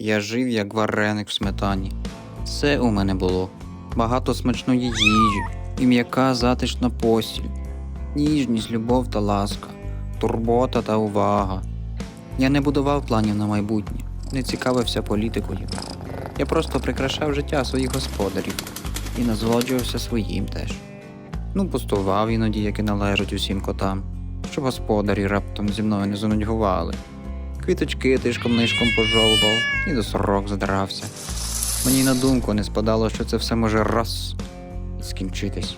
Я жив як вареник в сметані. Все у мене було. Багато смачної їжі, і м'яка затишна постіль, ніжність, любов та ласка, турбота та увага. Я не будував планів на майбутнє, не цікавився політикою. Я просто прикрашав життя своїх господарів і насолоджувався своїм теж. Ну, пустував іноді, як і належить усім котам, щоб господарі раптом зі мною не занудьгували. Квіточки тишком нишком пожовував і до сорок задрався. Мені на думку не спадало, що це все може раз і скінчитись.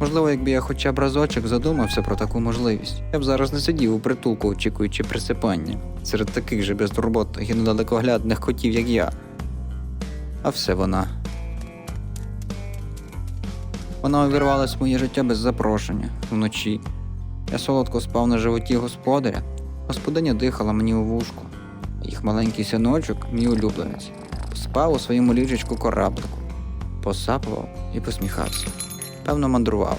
Можливо, якби я хоча б разочок задумався про таку можливість, я б зараз не сидів у притулку, очікуючи присипання серед таких же безтурботних і недалекоглядних котів, як я. А все вона. Вона увірвалась в моє життя без запрошення вночі. Я солодко спав на животі господаря, господиня дихала мені у вушку, їх маленький синочок, мій улюбленець, спав у своєму ліжечку кораблику, посапував і посміхався. Певно, мандрував.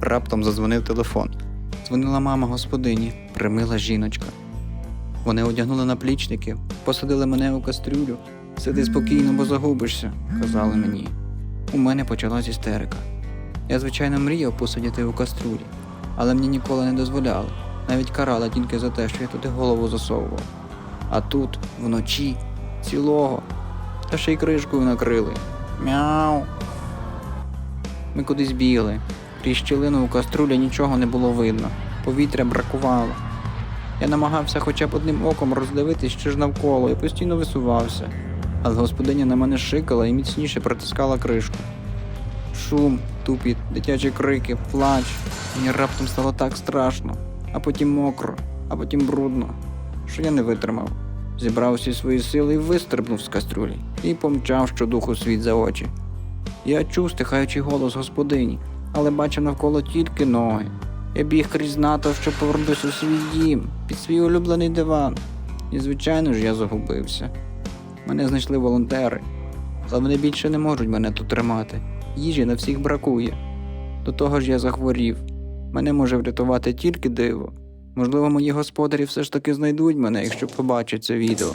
Раптом задзвонив телефон. Дзвонила мама господині, примила жіночка. Вони одягнули наплічники, посадили мене у кастрюлю. Сиди спокійно, бо загубишся, казали мені. У мене почалась істерика. Я, звичайно, мріяв посидіти у кастрюлі, але мені ніколи не дозволяли, навіть карали тільки за те, що я туди голову засовував. А тут, вночі, цілого, та ще й кришкою накрили. Мяу. Ми кудись бігли. Крізь щілину у каструлі нічого не було видно, повітря бракувало. Я намагався хоча б одним оком роздивитись, що ж навколо, і постійно висувався, але господиня на мене шикала і міцніше притискала кришку. Шум, тупіт, дитячі крики, плач. Мені раптом стало так страшно, а потім мокро, а потім брудно, що я не витримав. Зібрав усі свої сили і вистрибнув з кастрюлі і помчав щодуху світ за очі. Я чув стихаючий голос господині, але бачив навколо тільки ноги. Я біг крізь НАТО, щоб повернутися у свій дім, під свій улюблений диван. І, звичайно ж, я загубився. Мене знайшли волонтери, але вони більше не можуть мене тут тримати. Їжі на всіх бракує. До того ж я захворів. Мене може врятувати тільки диво. Можливо, мої господарі все ж таки знайдуть мене, якщо побачать це відео.